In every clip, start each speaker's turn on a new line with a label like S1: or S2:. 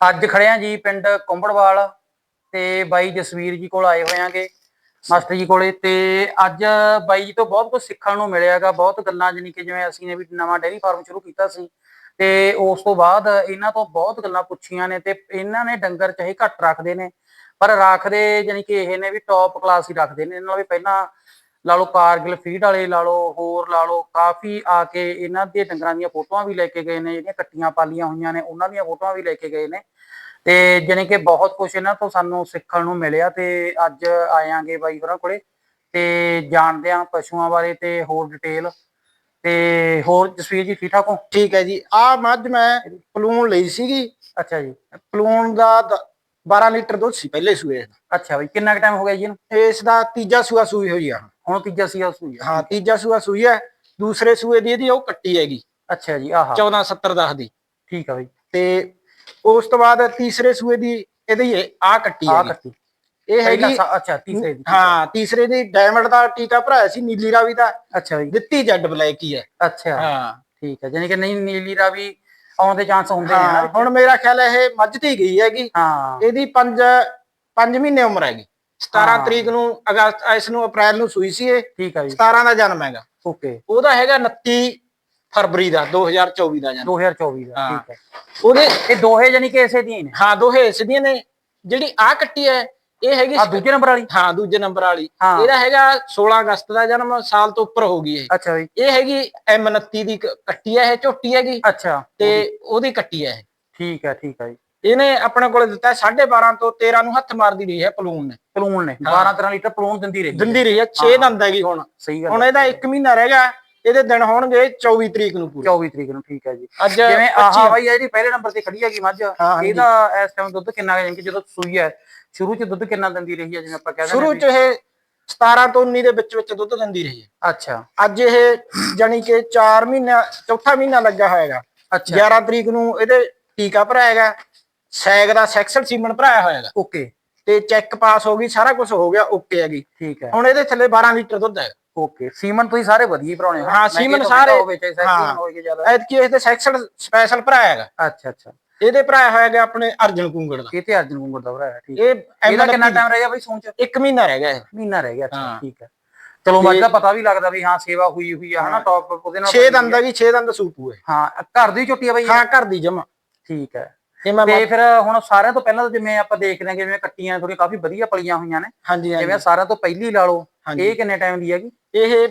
S1: ਅੱਜ ਖੜੇ ਜੀ ਪਿੰਡ ਕੁੰਬੜਵਾਲ ਤੇ ਬਾਈ ਜਸਵੀਰ ਜੀ ਕੋਲ ਆਏ ਹੋਏ ਮਾਸਟਰ ਜੀ ਕੋਲੇ ਤੇ ਅੱਜ ਬਾਈ ਜੀ ਤੋਂ ਬਹੁਤ ਕੁਝ ਸਿੱਖਣ ਨੂੰ ਮਿਲਿਆਗਾ ਬਹੁਤ ਗੱਲਾਂ ਜਾਨੀ ਕਿ ਜਿਵੇਂ ਅਸੀਂ ਨੇ ਵੀ ਨਵਾਂ ਡੇਅਰੀ ਫਾਰਮ ਸ਼ੁਰੂ ਕੀਤਾ ਸੀ ਤੇ ਉਸ ਤੋਂ ਬਾਅਦ ਇਹਨਾਂ ਤੋਂ ਬਹੁਤ ਗੱਲਾਂ ਪੁੱਛੀਆਂ ਨੇ ਤੇ ਇਹਨਾਂ ਨੇ ਡੰਗਰ ਚਾਹੇ ਘੱਟ ਰੱਖਦੇ ਨੇ, ਪਰ ਰੱਖਦੇ ਜਾਨੀ ਕਿ ਇਹ ਨੇ ਵੀ ਟੌਪ ਕਲਾਸ ਹੀ ਰੱਖਦੇ ਨੇ, ਇਹਨਾਂ ਨਾਲ ਵੀ ਪਹਿਲਾਂ ਲਾ ਲਓ ਕਾਰਗਿਲ ਫੀਡ ਵਾਲੇ ਲਾ ਲਓ ਹੋਰ ਲਾ ਲਓ ਕਾਫੀ ਆ ਕੇ ਇਹਨਾਂ ਦੇ ਡੰਗਰਾਂ ਦੀਆਂ ਫੋਟੋਆਂ ਵੀ ਲੈ ਕੇ ਗਏ ਨੇ ਜਿਹੜੀਆਂ ਕੱਟੀਆਂ ਪਾਲੀਆਂ ਹੋਈਆਂ ਨੇ ਉਹਨਾਂ ਦੀਆਂ ਫੋਟੋਆਂ ਵੀ ਲੈ ਕੇ ਗਏ ਨੇ। ਤੇ ਜਾਣੀ ਕਿ ਬਹੁਤ ਕੁਝ ਇਹਨਾਂ ਤੋਂ ਸਾਨੂੰ ਸਿੱਖਣ ਨੂੰ ਮਿਲਿਆ ਤੇ ਅੱਜ ਆਇਆਂਗੇ ਬਾਈ ਹੋਰਾਂ ਕੋਲੇ ਤੇ ਜਾਣਦੇ ਆਂ ਪਸ਼ੂਆਂ ਬਾਰੇ ਤੇ ਹੋਰ ਡਿਟੇਲ ਤੇ ਹੋਰ ਜਸਵੀਰ ਜੀ ਠੀਕ ਠਾਕ ਹੋ?
S2: ਠੀਕ ਹੈ ਜੀ। ਆ ਮੱਝ ਮੈਂ ਪਲੂਣ ਲਈ ਸੀਗੀ।
S1: ਅੱਛਾ ਜੀ।
S2: ਪਲੂਣ ਦਾ ਦ- 12 ਲੀਟਰ ਦੁੱਧ ਸੀ ਪਹਿਲੇ ਸੂਏ ਦਾ।
S1: ਅੱਛਾ ਬਈ ਕਿੰਨਾ ਕੁ ਟਾਈਮ ਹੋ ਗਿਆ ਜੀ ਇਹਨੂੰ?
S2: ਇਸ ਦਾ ਤੀਜਾ ਸੂਆ ਸੂਈ ਹੋਈ ਆ।
S1: ਹੁਣ ਤੀਜਾ ਸੀਗਾ ਸੂਈ ਆ।
S2: ਹਾਂ ਤੀਜਾ ਸੂਆ ਸੂਈ ਹੈ ਦੂਸਰੇ ਸੂਏ ਦੀ ਇਹਦੀ ਉਹ ਕੱਟੀ ਹੈਗੀ।
S1: ਅੱਛਾ ਜੀ ਆਹਾ।
S2: 1470 10 ਦੀ।
S1: ਠੀਕ ਆ ਬਈ।
S2: ਤੇ ਉਸ ਤੋਂ ਬਾਅਦ ਤੀਸਰੇ ਸੂਏ ਦੀ ਇਹਦੀ ਆ ਕੱਟੀ
S1: ਆ
S2: ਹੈਗੀ।
S1: ਕੱਟੀ।
S2: ਇਹ
S1: ਪਹਿਲਾ
S2: ਹੈਗੀ
S1: ਸਾ- ਅੱਛਾ ਤੀਸਰੇ ਦੀ।
S2: ਹਾਂ ਤੀਸਰੇ ਦੀ ਡਾਇਮੰਡ ਦਾ ਟੀਕਾ ਭਰਾਇਆ ਸੀ ਨੀਲੀ ਰਾਵੀ ਦਾ।
S1: ਅੱਛਾ ਬਈ।
S2: ਦਿੱਤੀ ਜੈਡ ਬਲੈਕ ਹੀ ਹੈ।
S1: ਅੱਛਾ।
S2: ਹਾਂ।
S1: ਠੀਕ ਹੈ ਜਾਨੀ ਕਿ ਨਹੀਂ ਨੀਲੀ ਦਾ ਵੀ ਆਉਣ ਦੇ ਚਾਂਸ ਹੁੰਦੇ ਨੇ
S2: ਹਾਂ
S1: ਨਾ
S2: ਹੁਣ ਮੇਰਾ ਖਿਆਲ ਹੈ ਇਹ ਮੱਝ ਤੇ ਗਈ ਹੈਗੀ।
S1: ਹਾਂ।
S2: ਇਹਦੀ 5 5 ਮਹੀਨੇ ਉਮਰ ਹੈਗੀ। 17
S1: ਹਾਂ।
S2: ਤਰੀਕ ਨੂੰ ਅਗਸਤ ਇਸ ਨੂੰ ਅਪ੍ਰੈਲ ਨੂੰ ਸੂਈ ਸੀ ਇਹ।
S1: ਠੀਕ ਆ ਜੀ।
S2: 17 ਦਾ ਜਨਮ ਹੈਗਾ।
S1: ਓਕੇ।
S2: ਉਹਦਾ ਹੈਗਾ 29 ਫਰਵਰੀ ਦਾ 2024 ਦਾ ਜਨਮ।
S1: 2024 ਦਾ। ਠੀਕ ਹੈ
S2: ਉਹਦੇ
S1: ਇਹ ਦੋਹੇ ਜਾਨੀ ਕਿ ਇਸੇ ਦੀਆਂ ਨੇ?
S2: ਹਾਂ ਦੋਹੇ ਇਸ ਦੀਆਂ ਨੇ। ਜਿਹੜੀ ਆ ਕੱਟੀ ਹੈ ਇਹ ਹੈਗੀ
S1: ਆ ਦੂਜੇ ਨੰਬਰ ਵਾਲੀ?
S2: ਹਾਂ ਦੂਜੇ ਨੰਬਰ ਵਾਲੀ। ਇਹਦਾ ਹੈਗਾ 16 ਅਗਸਤ ਦਾ ਜਨਮ ਸਾਲ ਤੋਂ ਉੱਪਰ ਹੋ ਗਈ ਇਹ।
S1: ਅੱਛਾ ਬਈ
S2: ਇਹ ਹੈਗੀ M29 ਦੀ ਕੱਟੀ ਹੈ ਇਹ ਝੋਟੀ ਹੈਗੀ।
S1: ਅੱਛਾ।
S2: ਤੇ ਉਹਦੀ ਕੱਟੀ ਹੈ।
S1: ਠੀਕ ਹੈ ਠੀਕ ਹੈ ਜੀ।
S2: ਇਹਨੇ ਆਪਣੇ ਕੋਲੇ ਦਿੱਤਾ 12.5 ਤੋਂ 13 ਨੂੰ ਹੱਥ ਮਾਰਦੀ ਰਹੀ ਹੈ ਪਲੂਨ ਨੇ।
S1: ਪਲੂਣ ਨੇ।
S2: ਹਾਂ।
S1: 12 13 ਲੀਟਰ ਪਲੂਣ ਦਿੰਦੀ ਰਹੀ।
S2: ਦਿੰਦੀ ਰਹੀ ਹੈ। 6 ਦੰਦ ਹੈਗੀ ਹੁਣ।
S1: ਸਹੀ ਗੱਲ
S2: ਹੁਣ। ਇਹਦਾ 1 ਮਹੀਨਾ ਰਹਿ ਗਿਆ ਇਹਦੇ ਦਿਨ ਹੋਣਗੇ 24 ਤਰੀਕ ਨੂੰ ਪੂਰੇ।
S1: 24 ਤਰੀਕ ਨੂੰ ਠੀਕ ਹੈ ਜੀ।
S2: ਅੱਜ
S1: ਜਿਵੇਂ
S2: 25
S1: ਆਹ ਬਾਈ ਜਿਹੜੀ ਪਹਿਲੇ ਨੰਬਰ ਤੇ ਖੜੀ ਹੈਗੀ ਮੱਝ। ਇਹਦਾ ਇਸ ਟਾਈਮ ਦੁੱਧ ਕਿੰਨਾ ਹੈ ਕਿ ਜਦੋਂ ਸੂਈ ਹੈ ਸ਼ੁਰੂ ਚ ਦੁੱਧ ਕਿੰਨਾ ਦਿੰਦੀ ਰਹੀ ਹੈ ਜਿਵੇਂ ਆਪਾਂ ਕਹਿੰਦੇ
S2: ਸ਼ੁਰੂ ਚ ਇਹ 17 ਤੋਂ 19 ਦੇ ਵਿੱਚ ਵਿੱਚ ਦੁੱਧ ਦਿੰਦੀ ਰਹੀ ਹੈ।
S1: ਅੱਛਾ।
S2: ਅੱਜ ਇਹ ਜਾਨੀ ਕਿ 4 ਮਹੀਨਾ ਚੌਥਾ ਮਹੀਨਾ ਲੱਗਾ ਹੋਏਗਾ।
S1: ਅੱਛਾ।
S2: 11 ਤਰੀਕ ਨੂੰ ਇਹਦੇ ਟੀਕਾ ਭਰਾਏਗਾ। ਸੈਗ ਦਾ ਸੈਕਸਲ ਸੀਮਨ ਭਰਾਇਆ ਹੋਏਗਾ
S1: ਓਕੇ
S2: ਤੇ ਚੈੱਕ ਪਾਸ ਹੋ ਗਈ ਸਾਰਾ ਕੁਝ ਹੋ ਗਿਆ ਓਕੇ ਹੈਗੀ।
S1: ਠੀਕ ਹੈ।
S2: ਹੁਣ ਇਹਦੇ ਥੱਲੇ 12 ਲੀਟਰ ਦੁੱਧ ਹੈ
S1: ਓਕੇ ਸੀਮਨ ਤੁਸੀਂ ਸਾਰੇ ਵਧੀਆ ਹੀ ਭਰਾਉਣੇ ਹੋ।
S2: ਹਾਂ, ਸੀਮਨ ਸਾਰੇ-
S1: ਹੋਵੇ ਚਾਹੇ
S2: ਹਾਂ।
S1: ਸੀਮਨ ਹੋਵੇ ਜ਼ਿਆਦਾ
S2: ਐਤਕੀ ਇਹਦੇ ਸੈਕਸਲ ਸਪੈਸ਼ਲ ਭਰਾਇਆ ਹੈਗਾ।
S1: ਅੱਛਾ ਅੱਛਾ।
S2: ਇਹਦੇ ਭਰਾਇਆ ਹੋਏਗਾ ਆਪਣੇ ਅਰਜਨ ਕੁੰਗੜ ਦਾ।
S1: ਇਹ ਤੇ ਅਰਜਨ ਕੁੰਗੜ ਦਾ ਭਰਾ ਹੈ। ਠੀਕ
S2: ਇਹ
S1: ਇਹਦਾ ਕਿੰਨਾ
S2: M29
S1: ਟਾਈਮ ਰਹਿ ਗਿਆ ਬਾਈ ਸੌਣ ਚ?
S2: ਇੱਕ ਮਹੀਨਾ ਰਹਿ ਗਿਆ ਇਹ।
S1: ਮਹੀਨਾ ਰਹਿ ਗਿਆ ਅੱਛਾ। ਠੀਕ ਹੈ। ਚਲੋ ਮੱਝ
S2: ਤੇ-
S1: ਦਾ ਪਤਾ ਵੀ ਲੱਗਦਾ ਵੀ ਹਾਂ ਸੇਵਾ ਹੋਈ ਹੋਈ ਆ ਹਨਾ ਟੌਪ ਉਹਦੇ ਨਾਲ
S2: 6
S1: ਬਣੀ
S2: ਦੰਦ ਹੈਗੀ 6 ਦੰਦ ਸੂਪੂ ਹੈ
S1: ਆ। ਹਾਂ ਘਰ ਦੀ ਝੋਟੀ ਆ ਬਾਈ
S2: ਹਾਂ ਘਰ ਦੀ ਜਮਾ।
S1: ਠੀਕ ਹੈ।
S2: ਮੈਂ
S1: ਤੇ ਫਿਰ ਹੁਣ ਸਾਰਿਆਂ ਤੋਂ ਪਹਿਲਾਂ ਤਾਂ ਜਿਵੇਂ ਆਪਾਂ ਦੇਖਦੇ ਹਾਂ ਕਿ ਜਿਵੇਂ ਕੱਟੀਆਂ ਥੋੜੀਆਂ ਕਾਫੀ ਵਧੀਆ ਪਲੀਆਂ ਹੋਈਆਂ ਨੇ।
S2: ਹਾਂਜੀ ਹਾਂਜੀ।
S1: ਜਿਵੇਂ ਸਾਰਿਆਂ ਤੋਂ ਪਹਿਲੀ ਲਾ ਲਓ। ਇਹ ਕਿੰਨੇ ਟਾਈਮ ਦੀ ਹੈਗੀ?
S2: ਇਹ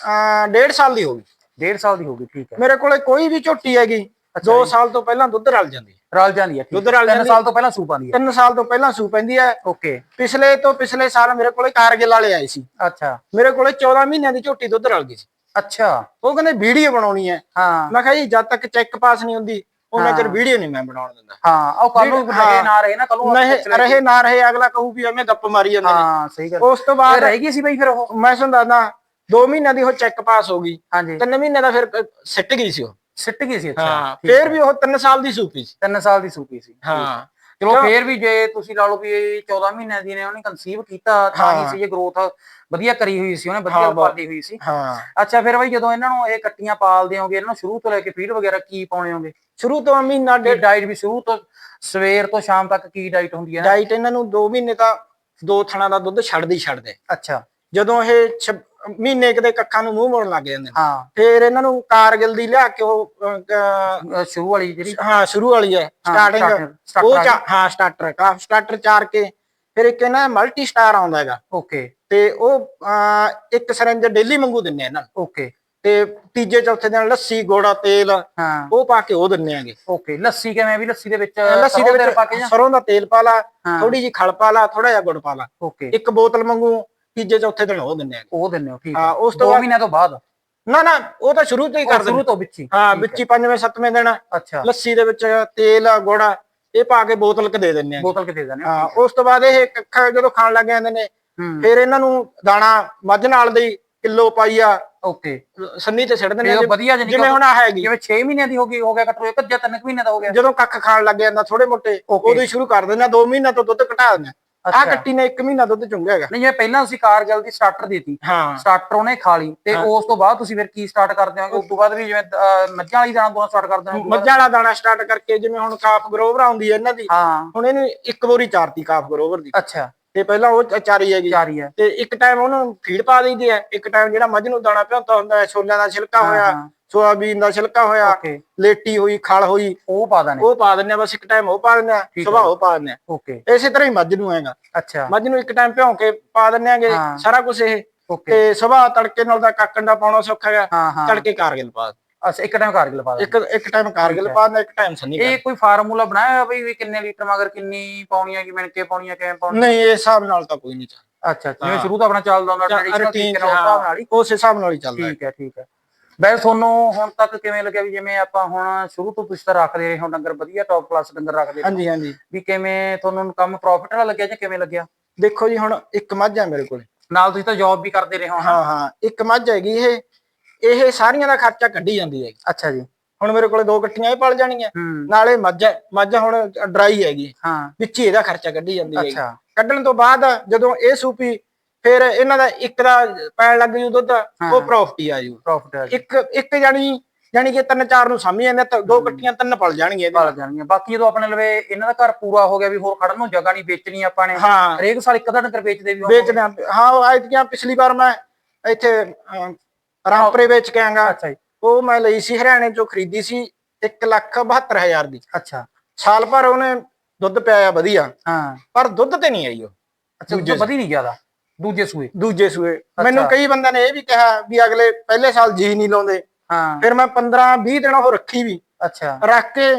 S2: ਆ ਡੇਢ ਸਾਲ ਦੀ ਹੋ ਗਈ।
S1: ਡੇਢ ਸਾਲ ਦੀ ਹੋਗੀ ਠੀਕ ਹੈ।
S2: ਮੇਰੇ ਕੋਲੇ ਕੋਈ ਵੀ ਝੋਟੀ ਹੈਗੀ
S1: ਅੱਛਾ
S2: 2
S1: ਜੀ।
S2: ਸਾਲ ਤੋਂ ਪਹਿਲਾਂ ਦੁੱਧ ਰਲ ਜਾਂਦੀ ਹੈ।
S1: ਰਲ ਜਾਂਦੀ ਹੈ
S2: ਦੁੱਧ ਰਲ
S1: 3
S2: ਜਾਂਦੀ
S1: ਸਾਲ ਤੋਂ ਪਹਿਲਾਂ ਸੂਪ ਆਂਦੀ ਹੈ।
S2: 3 ਸਾਲ ਤੋਂ ਪਹਿਲਾਂ ਸੂ ਪੈਂਦੀ ਹੈ।
S1: ਓਕੇ।
S2: ਪਿਛਲੇ ਤੋਂ ਪਿਛਲੇ ਸਾਲ ਮੇਰੇ ਕੋਲੇ ਕਾਰਗਿਲ ਵਾਲੇ ਆਏ ਸੀ।
S1: ਅੱਛਾ।
S2: ਮੇਰੇ ਕੋਲੇ 14 ਮਹੀਨਿਆਂ ਦੀ ਝੋਟੀ ਦੁੱਧ ਰਲ ਗਈ ਸੀ।
S1: ਅੱਛਾ।
S2: ਉਹ ਕਹਿੰਦੇ ਵੀਡੀਓ ਬਣਾਉਣੀ ਹੈ।
S1: ਹਾਂ।
S2: ਮੈਂ ਕਿਹਾ ਜੀ ਜਦ ਤੱਕ ਚੈੱਕ ਪਾਸ ਨਹੀਂ ਹੁੰਦੀ ਉਹਨਾਂ ਚਿਰ। ਵੀਡੀਓ ਨਹੀਂ ਮੈਂ ਬਣਾਉਣ ਦਿੰਦਾ।
S1: ਹਾਂ ਉਹ ਕੱਲ ਨੂੰ। ਰਹੇ ਨਾ ਰਹੇ ਨਾ ਕੱਲ ਨੂੰ
S2: ਨਹੀਂ। ਰਹੇ ਨਾ ਰਹੇ ਅਗਲਾ ਕਹੂ ਵੀ ਐਵੇਂ ਗੱਪ ਮਾਰੀ ਜਾਂਦੇ ਨੇ।
S1: ਹਾਂ ਸਹੀ ਗੱਲ।
S2: ਉਸ ਤੋਂ ਬਾਅਦ
S1: ਰਹਿ ਗਈ ਸੀ ਬਈ ਫਿਰ ਉਹ?
S2: ਮੈਂ ਤੁਹਾਨੂੰ ਦੱਸਦਾ 2 ਮਹੀਨਿਆਂ ਦੀ ਉਹ ਚੈੱਕ ਪਾਸ ਹੋ ਗਈ।
S1: ਹਾਂਜੀ।
S2: 3 ਮਹੀਨੇ ਦਾ ਫਿਰ ਸਿੱਟ ਗਈ ਸੀ ਉਹ।
S1: ਸਿੱਟ ਗਈ ਸੀ ਅੱਛਾ
S2: ਹਾਂ ਫਿਰ। ਵੀ ਉਹ 3 ਸਾਲ ਦੀ ਸੂਪੀ ਸੀ।
S1: 3 ਸਾਲ ਦੀ ਸੂਪੀ ਸੀ।
S2: ਹਾਂ।
S1: ਚਲੋ? ਫੇਰ ਵੀ ਜੇ ਤੁਸੀਂ ਲਾ ਲਓ ਵੀ ਇਹ 14 ਮਹੀਨਿਆਂ ਦੀ ਨੇ ਉਹਨੇ ਕਨਸੀਵ ਕੀਤਾ ਤਾਂ ਹੀ। ਸੀ ਇਹ ਗਰੋਥ ਵਧੀਆ ਕਰੀ ਹੋਈ ਸੀ ਉਹਨੇ ਵਧੀਆ। ਪਾਲਦੀ ਹੋਈ ਸੀ
S2: ਹਾਂ
S1: ਅੱਛਾ ਫਿਰ ਬਈ ਜਦੋਂ ਇਹਨਾਂ ਨੂੰ ਇਹ ਕੱਟੀਆਂ ਪਾਲਦੇ ਹੋਗੇ ਇਹਨਾਂ ਨੂੰ ਸ਼ੁਰੂ ਤੋਂ ਲੈ ਕੇ ਫੀਡ ਵਗੈਰਾ ਕੀ ਪਾਉਣੇ ਹੋਗੇ
S2: ਸ਼ੁਰੂ ਤੋਂ ਮਹੀਨਾ ਡੇਢ
S1: ਡਾਈਟ ਵੀ ਸ਼ੁਰੂ ਤੋਂ ਸਵੇਰ ਤੋਂ ਸ਼ਾਮ ਤੱਕ ਕੀ ਡਾਈਟ ਹੁੰਦੀ ਹੈ
S2: ਡਾਈਟ ਇਹਨਾਂ ਨੂੰ 2 ਮਹੀਨੇ ਤਾਂ ਦੋ ਥਣਾ ਦਾ ਦੁੱਧ ਛੱਡਦੀ ਛੱਡਦੇ
S1: ਅੱਛਾ
S2: ਜਦੋਂ ਇਹ ਮਹੀਨੇ ਕਦੇ ਕੱਖਾਂ ਨੂੰ ਮੂੰਹ ਮੋੜਨ ਲੱਗ ਜਾਂਦੇ ਨੇ।
S1: ਹਾਂ।
S2: ਫਿਰ ਇਹਨਾਂ ਨੂੰ ਕਾਰਗਿਲ ਦੀ ਲਿਆ ਕੇ ਉਹ
S1: ਅਹ ਸ਼ੁਰੂ ਵਾਲੀ ਜਿਹੜੀ?
S2: ਹਾਂ ਸ਼ੁਰੂ ਵਾਲੀ ਹੈ। ਸਟਾਰਟਿੰਗ
S1: starter-
S2: ਉਹ ਚਾ- ਹਾਂ ਸਟਾਰਟਰ ਕਾ ਸਟਾਰਟਰ ਚਾਰ ਕੇ। ਫਿਰ ਇੱਕ ਇਹਨਾਂ ਮਲਟੀ ਸਟਾਰ ਆਉਂਦਾ ਹੈਗਾ।
S1: ਓਕੇ।
S2: ਤੇ ਉਹ ਇੱਕ ਸਰੰਜ ਡੇਲੀ ਮੰਗੂ ਦਿੰਨੇ ਆ ਇਹਨਾਂ ਨੂੰ।
S1: ਓਕੇ।
S2: ਤੇ ਤੀਜੇ ਚੌਥੇ ਦਿਨ ਲੱਸੀ ਗੋੜਾ ਤੇਲ
S1: ਹਾਂ।
S2: ਉਹ ਪਾ ਕੇ ਉਹ ਦਿੰਨੇ ਆਗੇ।
S1: ਓਕੇ। ਲੱਸੀ ਕਿਵੇਂ ਵੀ? ਲੱਸੀ ਦੇ ਵਿੱਚ
S2: ਲੱਸੀ ਦੇ ਵਿੱਚ
S1: ਪਾ ਕੇ ਜਾਂ?
S2: ਸਰੋਂ ਦਾ ਤੇਲ ਪਾ ਲਾ
S1: ਹਾਂ।
S2: ਥੋੜੀ ਜੀ ਖਲ ਪਾ ਲਾ ਥੋੜਾ ਜਿਹਾ ਗੁੜ ਪਾ ਲਾ।
S1: ਓਕੇ।
S2: ਇੱਕ ਬੋਤਲ ਮੰਗੂ ਤੀਜੇ ਚੌਥੇ ਦਿਨ ਉਹ ਦਿੰਨੇ ਆਗੇ
S1: ਉਹ ਦਿੰਨੇ ਹੋ ਠੀਕ
S2: ਹਾਂ, ਉਸ ਤੋਂ ਬਾਅਦ-
S1: ਮਹੀਨਿਆਂ ਤੋਂ ਬਾਅਦ।
S2: ਨਾ ਨਾ ਉਹ ਤਾਂ ਸ਼ੁਰੂ ਤੋਂ ਹੀ ਕਰ
S1: ਸ਼ੁਰੂ
S2: ਦਿੰਦੇ
S1: ਤੋਂ ਵਿੱਚ ਹੀ
S2: ਹਾਂ
S1: ਠੀਕ
S2: ਵਿੱਚ ਹੀ ਪੰਜਵੇਂ ਸੱਤਵੇਂ ਦਿਨ।
S1: ਹੈ। ਅੱਛਾ।
S2: ਲੱਸੀ ਦੇ ਵਿੱਚ ਤੇਲ ਗੁੜ ਇਹ ਪਾ ਕੇ ਬੋਤਲ ਕ ਦੇ ਦਿੰਨੇ ਆ।
S1: ਬੋਤਲ ਕਿਤੇ ਦਿੰਦੇ ਹੋ
S2: ਹਾਂ। ਉਸ ਤੋਂ ਬਾਅਦ ਇਹ ਕੱਖਾ ਜਦੋਂ ਖਾਣ ਲੱਗ ਜਾਂਦੇ ਨੇ
S1: ਹੂੰ।
S2: ਫਿਰ ਇਹਨਾਂ ਨੂੰ ਦਾਣਾ ਮੱਝ ਨਾਲ ਦੀ ਕਿਲੋ ਪਾਈਆ
S1: ਓਕੇ।
S2: ਸੰਨੀ ਤੇ ਛੱਡ ਦਿੰਦੇ
S1: ਇਹ
S2: ਆ
S1: ਵਧੀਆ
S2: ਜਿਵੇਂ ਹੁਣ ਆ ਹੈਗੀ।
S1: ਜਿਵੇਂ 6 ਮਹੀਨਿਆਂ ਦੀ ਹੋ ਗਈ ਹੋ ਗਿਆ ਕਟਰ ਇੱਕ ਜਾਂ 3 ਮਹੀਨਿਆਂ ਦਾ ਹੋ ਗਿਆ।
S2: ਜਦੋਂ ਕੱਖ ਖਾਣ ਲੱਗ ਜਾਂਦਾ ਥੋੜੇ ਮੋਟੇ. ਉਦੋਂ ਹੀ ਸ਼ੁਰੂ ਕਰ ਦਿੰਦੇ ਆ 2 ਮਹੀਨਿਆਂ ਤੋਂ ਦੁੱਧ ਘਟਾ ਦਿੰਦੇ ਆ। ਆ। ਕੱਟੀ ਨੇ 1 ਮਹੀਨਾ ਦੁੱਧ ਚੁੰਗਿਆ ਹੈਗਾ।
S1: ਨਹੀਂ ਜਿਵੇਂ ਪਹਿਲਾਂ ਤੁਸੀਂ ਕਾਰਗਲ ਦੀ ਸਟਾਰਟਰ ਦਿੱਤੀ।
S2: ਹਾਂ।
S1: ਸਟਾਰਟਰ ਉਹਨੇ ਖਾ ਲਈ ਤੇ
S2: ਹਾਂ।
S1: ਉਸ ਤੋਂ ਬਾਅਦ ਤੁਸੀਂ ਫਿਰ ਕੀ ਸਟਾਰਟ ਕਰਦੇ ਹੋਗੇ ਉਸ ਤੋਂ ਬਾਅਦ ਵੀ ਜਿਵੇਂ ਮੱਝਾਂ ਵਾਲੀ ਦਾਣਾ ਦੋਣਾ ਸਟਾਰਟ ਕਰਦੇ ਹੋ?
S2: ਮੱਝਾਂ ਵਾਲਾ ਦਾਣਾ ਸਟਾਰਟ ਕਰਕੇ ਜਿਵੇਂ ਹੁਣ ਕਾਫ ਗਰੋਵਰ ਆਉਂਦੀ ਹੈ ਇਹਨਾਂ ਦੀ
S1: ਹਾਂ।
S2: ਹੁਣ ਇਹਨੂੰ ਇੱਕ ਵਾਰੀ ਚਾਰਤੀ ਕਾਫ ਗਰੋਵਰ ਦੀ।
S1: ਅੱਛਾ।
S2: ਤੇ ਪਹਿਲਾਂ ਉਹ ਚਾਰੀ ਹੈਗੀ।
S1: ਚਾਰੀ ਹੈ।
S2: ਤੇ ਇੱਕ ਟਾਈਮ ਉਹਨੂੰ ਫੀਡ ਪਾ ਦਈਦੀ ਹੈ। ਇੱਕ ਟਾਈਮ ਜਿਹੜਾ ਮੱਝ ਨੂੰ ਦਾਣਾ ਪਿਆਉਂਦਾ ਹੁੰਦਾ ਹੈ ਛੋਲਿਆਂ ਦਾ ਛਿਲਕਾ ਹੋਇਆ
S1: ਹਾਂ।
S2: ਸੋਆਬੀਨ ਦਾ ਛਿਲਕਾ ਹੋਇਆ ਲੇਟੀ ਹੋਈ ਖਲ ਹੋਈ
S1: ਉਹ ਪਾ ਦਾਨੇ
S2: ਉਹ ਪਾ ਦਿੰਦੇ ਆ ਬਸ ਇੱਕ ਟਾਈਮ ਉਹ ਪਾ ਦਿੰਦੇ ਆ
S1: ਠੀਕ
S2: ਸੁਬਾਹ
S1: ਹੈ।
S2: ਉਹ ਪਾ ਦਿੰਦੇ ਆ।
S1: ਓਕੇ
S2: ਇਸੇ ਤਰ੍ਹਾਂ ਹੀ ਮੱਝ ਨੂੰ ਹੈਗਾ।
S1: ਅੱਛਾ।
S2: ਮੱਝ ਨੂੰ ਇੱਕ ਟਾਈਮ ਭਿਉਂ ਕੇ ਪਾ ਦਿੰਦੇ ਆਗੇ
S1: ਹਾਂ।
S2: ਸਾਰਾ ਕੁਝ ਇਹ।
S1: ਓਕੇ
S2: ਤੇ ਸੁਬਾਹ ਤੜਕੇ ਨਾਲ ਦਾ ਕਾਕਣ ਦਾ ਪਾਉਣਾ ਸੌਖਾ ਹੈਗਾ।
S1: ਹਾਂ ਹਾਂ।
S2: ਤੜਕੇ ਕਾਰਗਿਲ ਪਾ ਦਿੰਦੇ।
S1: ਇੱਕ ਟਾਈਮ ਕਾਰਗਲ ਪਾ
S2: ਇੱਕ ਇੱਕ ਟਾਈਮ ਕਾਰਗਿਲ। ਪਾ ਦਿੰਦੇ ਇੱਕ ਟਾਈਮ ਸੰਨੀ
S1: ਇਹ ਕੋਈ ਫਾਰਮੂਲਾ ਬਣਾਇਆ ਹੋਇਆ ਬਈ ਵੀ ਕਿੰਨੇ ਲੀਟਰ ਮਗਰ ਕਿੰਨੀ ਪਾਉਣੀ ਹੈ ਕਿ ਮਿਣ ਕੇ ਪਾਉਣੀ ਹੈ ਕਿਵੇਂ ਪਾਉਣੀ
S2: ਨਹੀਂ ਇਹ ਹਿਸਾਬ ਨਾਲ ਤਾਂ ਕੋਈ ਨਹੀਂ ਚੱਲਦਾ।
S1: ਅੱਛਾ ਅੱਛਾ, ਜਿਵੇਂ
S2: ਹਾਂ।
S1: ਸ਼ੁਰੂ ਤੋਂ ਆਪਣਾ ਚੱਲਦਾ ਹੁੰਦਾ ਤਰੀਕੇ ਨਾਲ ਉਸ ਹਿਸਾਬ ਨਾਲ ਹੀ।
S2: ਉਸ ਹਿਸਾਬ ਨਾਲ ਹੀ ਚੱਲਦਾ। ਹੈ।
S1: ਠੀਕ ਹੈ ਠੀਕ ਹੈ। ਵੈਸੇ ਤੁਹਾਨੂੰ ਹੁਣ ਤੱਕ ਕਿਵੇਂ ਲੱਗਿਆ ਵੀ ਜਿਵੇਂ ਆਪਾਂ ਹੁਣ ਸ਼ੁਰੂ ਤੋਂ ਤੁਸੀਂ ਤਾਂ ਰੱਖਦੇ ਰਹੇ ਹੋ ਡੰਗਰ ਵਧੀਆ ਟੌਪ ਕਲਾਸ ਡੰਗਰ ਰੱਖਦੇ ਹੋ
S2: ਹਾਂਜੀ ਹਾਂਜੀ।
S1: ਵੀ ਕਿਵੇਂ ਤੁਹਾਨੂੰ ਕੰਮ ਪ੍ਰੋਫਿਟ ਵਾਲਾ ਲੱਗਿਆ ਜਾਂ ਕਿਵੇਂ ਲੱਗਿਆ?
S2: ਦੇਖੋ ਜੀ ਹੁਣ ਇੱਕ ਮੱਝ ਹੈ ਮੇਰੇ ਕੋਲ।
S1: ਨਾਲ ਤੁਸੀਂ ਤਾਂ ਜੌਬ ਵੀ ਕਰਦੇ ਰਹੇ ਹੋ
S2: ਹਾਂ ਹਾਂ। ਇੱਕ ਮੱਝ ਹੈਗੀ ਇਹ ਇਹ ਸਾਰੀਆਂ ਦਾ ਖਰਚਾ ਕੱਢੀ ਜਾਂਦੀ ਹੈਗੀ
S1: ਅੱਛਾ ਜੀ।
S2: ਹੁਣ ਮੇਰੇ ਕੋਲੇ ਦੋ ਕੱਟੀਆਂ ਇਹ ਪਲ ਜਾਣਗੀਆਂ
S1: ਹੂੰ।
S2: ਨਾਲੇ ਮੱਝ ਹੈ ਮੱਝ ਹੁਣ ਡਰਾਈ ਹੈਗੀ।
S1: ਹਾਂ।
S2: ਵਿੱਚ ਹੀ ਇਹਦਾ ਖਰਚਾ ਕੱਢੀ ਜਾਂਦੀ
S1: ਅੱਛਾ।
S2: ਕੱਢਣ ਤੋਂ ਬਾਅਦ ਜਦੋਂ ਇਹ ਸੂਪੀ ਫਿਰ ਇਹਨਾਂ ਦਾ ਇੱਕ ਦਾ ਪੈਣ ਲੱਗ ਜੂ ਦੁੱਧ ਉਹ ਪ੍ਰੋਫਿਟ ਆ ਜੂ।
S1: ਪ੍ਰੋਫਿਟ ਹੈ
S2: ਇੱਕ ਇੱਕ ਜਾਨੀ ਜਾਨੀ ਕਿ ਤਿੰਨ ਚਾਰ ਨੂੰ ਸਾਂਭੀ ਜਾਂਦੇ ਤਾਂ ਦੋ ਕੱਟੀਆਂ ਤਿੰਨ ਪਲ ਜਾਣਗੀਆਂ।
S1: ਪਲ ਜਾਣਗੀਆਂ। ਬਾਕੀ ਜਦੋਂ ਆਪਣੇ ਲਵੇ ਇਹਨਾਂ ਦਾ ਘਰ ਪੂਰਾ ਹੋ ਗਿਆ ਵੀ ਹੋਰ ਖੜਨ ਨੂੰ ਜਗ੍ਹਾ ਨਹੀਂ ਵੇਚਣੀ ਆਪਾਂ ਨੇ। ਹਰੇਕ ਸਾਲ ਇੱਕ ਅੱਧਾ ਡੰਗਰ ਵੇਚਦੇ ਵੀ।
S2: ਵੇਚਦੇ ਹਾਂ ਐਤਕੀਆਂ ਪਿਛਲੀ ਵਾਰ ਮੈਂ ਇੱਥੇ ਰਾਮਪੁਰੇ ਵੇਚ ਕੇ ਆਂਗਾ ਉਹ ਮੈਂ ਲਈ ਸੀ ਹਰਿਆਣੇ ਚੋਂ ਖਰੀਦੀ ਸੀ 1 ਲੱਖ 72000 ਦੀ।
S1: ਅੱਛਾ।
S2: ਸਾਲ ਭਰ ਉਹਨੇ ਦੁੱਧ ਪਿਆਇਆ ਵਧੀਆ।
S1: ਹਾਂ।
S2: ਪਰ ਦੁੱਧ ਤੇ ਨਹੀਂ ਆਈ ਉਹ।
S1: ਅੱਛਾ ਦੂਜੇ ਵਧੀ ਨਹੀਂ ਜ਼ਿਆਦਾ ਦੂਜੇ ਸੂਏ।
S2: ਦੂਜੇ ਸੂਏ। ਮੈਨੂੰ ਕਈ ਬੰਦਿਆਂ ਨੇ ਇਹ ਵੀ ਕਿਹਾ ਵੀ ਅਗਲੇ ਪਹਿਲੇ ਸਾਲ ਜੀ ਨਹੀਂ ਲਾਉਂਦੇ।
S1: ਹਾਂ।
S2: ਫਿਰ ਮੈਂ 15 20 ਦਿਨ ਉਹ ਰੱਖੀ ਵੀ।
S1: ਅੱਛਾ।
S2: ਰੱਖ ਕੇ